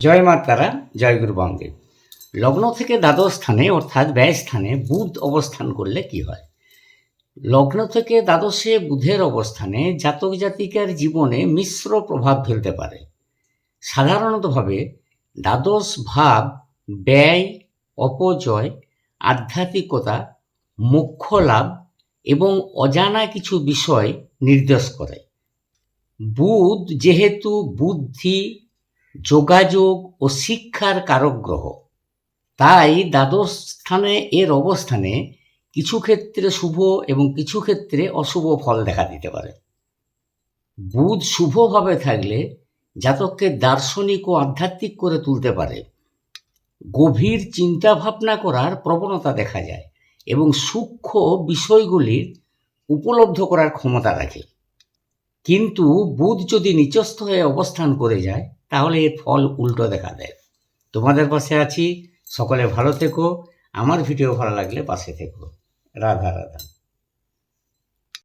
জয় মা তারা, জয় গুরু বামদেব লগ্ন থেকে দ্বাদশ স্থানে, অর্থাৎ ব্যয় স্থানে বুধ অবস্থান করলে কি হয়? লগ্ন থেকে দ্বাদশে বুধের অবস্থানে জাতক জাতিকার জীবনে মিশ্র প্রভাব ফেলতে পারে। সাধারণতভাবে দ্বাদশ ভাব ব্যয় অপজয় আধ্যাত্মিকতা, মোক্ষ লাভ এবং অজানা কিছু বিষয় নির্দেশ করে। বুধ যেহেতু বুদ্ধি যোগাযোগ ও শিক্ষার কারক গ্রহ তাই দ্বাদশ স্থানে এর অবস্থানে কিছু ক্ষেত্রে শুভ এবং কিছু ক্ষেত্রে অশুভ ফল দেখা দিতে পারে। বুধ শুভভাবে থাকলে জাতককে দার্শনিক ও আধ্যাত্মিক করে তুলতে পারে। গভীর চিন্তা ভাবনা করার প্রবণতা দেখা যায় এবং সূক্ষ্ম বিষয়গুলির উপলব্ধ করার ক্ষমতা রাখে। কিন্তু বুধ যদি নিচস্থ হয়ে অবস্থান করে যায় তাহলে এর ফল উল্টো দেখা দেয়। তোমাদের পাশে আছি। সকলে ভালো থেকো। আমার ভিডিও ভালো লাগলে পাশে থেকো। রাধা রাধা।